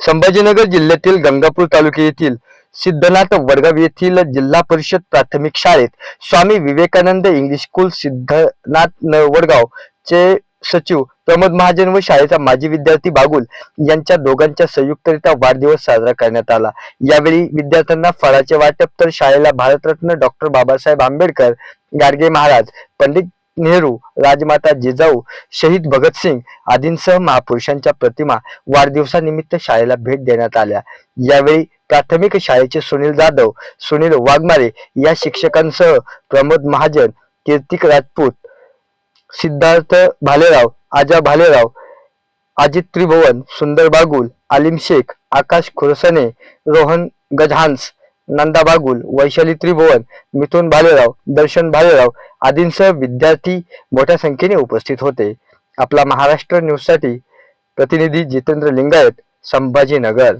संभाजीनगर जिल्ह्यातील गंगापूर तालुक्यातील सिद्धनाथ वडगाव येथील जिल्हा परिषद प्राथमिक शाळेत स्वामी विवेकानंद इंग्लिश स्कूल सिद्धनाथ न- वडगाव चे सचिव प्रमोद महाजन व शाळेचा माजी विद्यार्थी बागुल यांच्या दोघांच्या संयुक्तरित्या वाढदिवस साजरा करण्यात आला. यावेळी विद्यार्थ्यांना फळाचे वाटप तर शाळेला भारतरत्न डॉक्टर बाबासाहेब आंबेडकर गाडगे महाराज पंडित नेहरू राजमाता जिजाऊ शहीद भगतसिंग आदींसह महापुरुषांच्या प्रतिमा वाढदिवसानिमित्त शाळेला भेट देण्यात आल्या. यावेळी प्राथमिक शाळेचे सुनील जाधव सुनील वाघमारे या शिक्षकांसह प्रमोद महाजन कीर्तिक राजपूत सिद्धार्थ भालेराव आजा भालेराव अजित त्रिभुवन सुंदर बागुल आलिम शेख आकाश खुरसने रोहन गजहांस नंदा बागुल वैशाली त्रिभुवन मिथुन भालेराव दर्शन भालेराव आदींसह विद्यार्थी मोठ्या संख्येने उपस्थित होते. आपला महाराष्ट्र न्यूजसाठी प्रतिनिधी जितेंद्र लिंगायत संभाजीनगर.